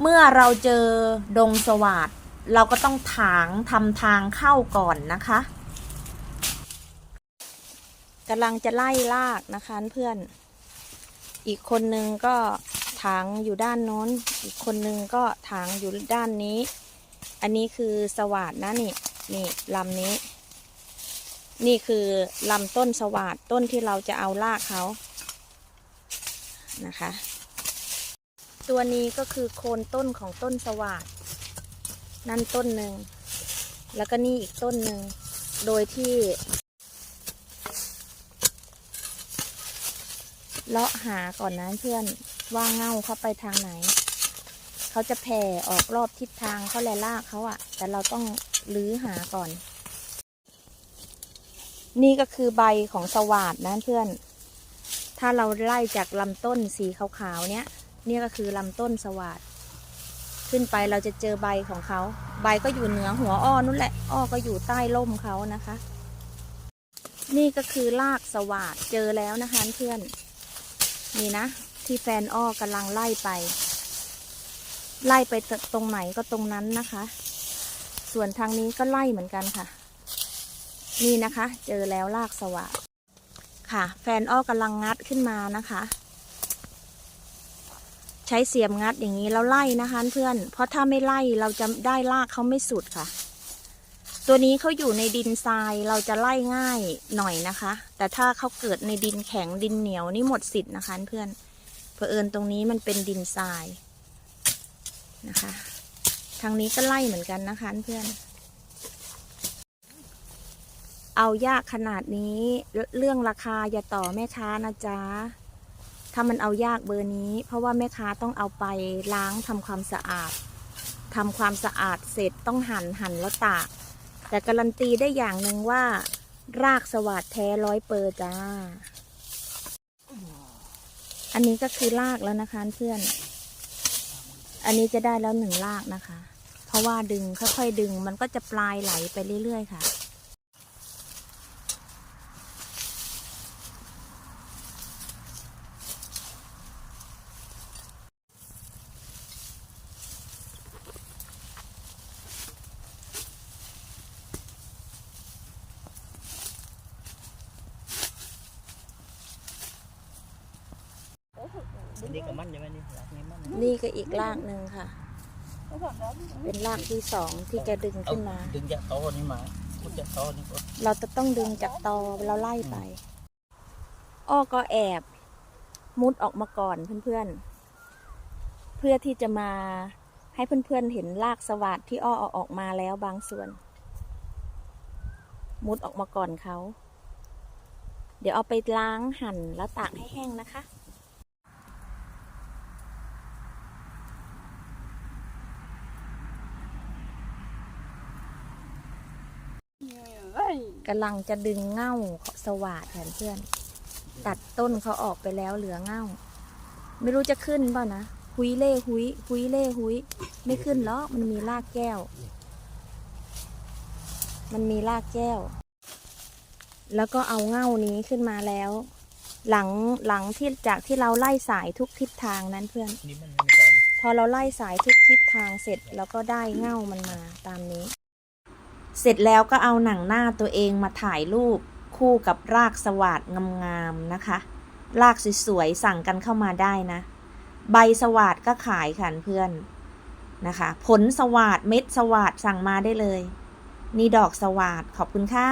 เมื่อเราเจอดงสวัสดเราก็ต้องถางทำทางเข้าก่อนนะคะกำลังจะไล่ลากนะคะเพื่อน อีกคนนึงก็ถางอยู่ด้านโน้น อีกคนนึงก็ถางอยู่ด้านนี้ อันนี้คือสวัสดนะนี่นี่ลำนี้ นี่คือลำต้นสวัสดต้นที่เราจะเอาลากเขานะคะ ตัวนี้ก็คือโคนต้นของต้นสวัสดนั่นต้นหนึ่ง แล้วก็นี่อีกต้นหนึ่ง โดยที่เลาะหาก่อนนะเพื่อนว่าเง่าเข้าไปทางไหน เขาจะแผ่ออกรอบทิศทางเขาแลลากเขาอะแต่เราต้องลื้อหาก่อน นี่ก็คือใบของสวาดนะเพื่อน ถ้าเราไล่จากลำต้นสีขาวๆเนี้ย เนี่ยก็คือลำต้นสวาดขึ้นไปเราจะเจอใบของเขา ใบก็อยู่เหนือหัวอ้อนู่นแหละ อ้อก็อยู่ใต้ร่มเขานะคะ นี่ก็คือรากสวาดเจอแล้วนะคะเพื่อน นี่นะ ที่แฟนอ้อกำลังไล่ไป ไล่ไปตรงไหนก็ตรงนั้นนะคะ ส่วนทางนี้ก็ไล่เหมือนกันค่ะ นี่นะคะ เจอแล้วรากสวาดค่ะ แฟนอ้อกำลังงัดขึ้นมานะคะ ช้เสียมงัดอย่างนี้แล้วไล่นะคะเพื่อน เพราะถ้าไม่ไล่เราจะได้รากเขาไม่สุดค่ะ ตัวนี้เขาอยู่ในดินทรายเราจะไล่ง่ายหน่อยนะคะ แต่ถ้าเขาเกิดในดินแข็งดินเหนียวนี่หมดสิทธิ์นะคะเพื่อนเผอิญตรงนี้มันเป็นดินทรายนะคะ ทางนี้ก็ไล่เหมือนกันนะคะเพื่อน เอายากขนาดนี้เรื่องราคาอย่าต่อแม่ค้านะจ๊ะ ถ้ามันเอายากเบอร์นี้ เพราะว่าแม่ค้าต้องเอาไปล้างทำความสะอาดทำความสะอาดเสร็จต้องหั่นหั่นแล้วตาก แต่การันตีได้อย่างหนึ่งว่า รากสวัสดแท้ร้อยเปอร์จ้า อันนี้ก็คือรากแล้วนะคะเพื่อน อันนี้จะได้แล้วหนึ่งรากนะคะ เพราะว่าดึงค่อยๆดึงมันก็จะปลายไหลไปเรื่อยๆค่ะ นนี้กับมันใช่ไหมนี่หลักนี้มันนี่ก็อีกรากหนึ่งค่ะ เป็นรากที่สองที่จะดึงเอาขึ้นมา ดึงจากโตอนี้มาพุดจากโตอนี้ก็เราจะต้องดึงจากตอเราไล่ไป อ้อก็แอบ มุดออกมาก่อนเพื่อนๆ เพื่อที่จะมาให้เพื่อนๆเห็นรากสวัสดที่อ้อเอาออกมาแล้วบางส่วน มุดออกมาก่อนเขา เดี๋ยวเอาไปล้างหั่นแล้วตากให้แห้งนะคะ กำลังจะดึงเง่าสวาดแทนเพื่อน ตัดต้นเขาออกไปแล้วเหลือเง่า ไม่รู้จะขึ้นเปล่านะหุยเล่หุยหุยเล่หุย ไม่ขึ้นหรอกมันมีรากแก้ว มันมีรากแก้ว แล้วก็เอาเง่านี้ขึ้นมาแล้ว หลังหลังที่จากที่เราไล่สายทุกทิศทางนั้นเพื่อนนี่มันไม่ก่อนพอเราไล่สายทุกทิศทางเสร็จ แล้วก็ได้เง่ามันมาตามนี้ เสร็จแล้วก็เอาหนังหน้าตัวเองมาถ่ายรูปคู่กับรากสวัสดงามๆนะคะ รากสวยๆสั่งกันเข้ามาได้นะ ใบสวัสดก็ขายค่ะเพื่อนนะคะ ผลสวัสดเม็ดสวัสดสั่งมาได้เลย นี่ดอกสวัสดขอบคุณค่ะ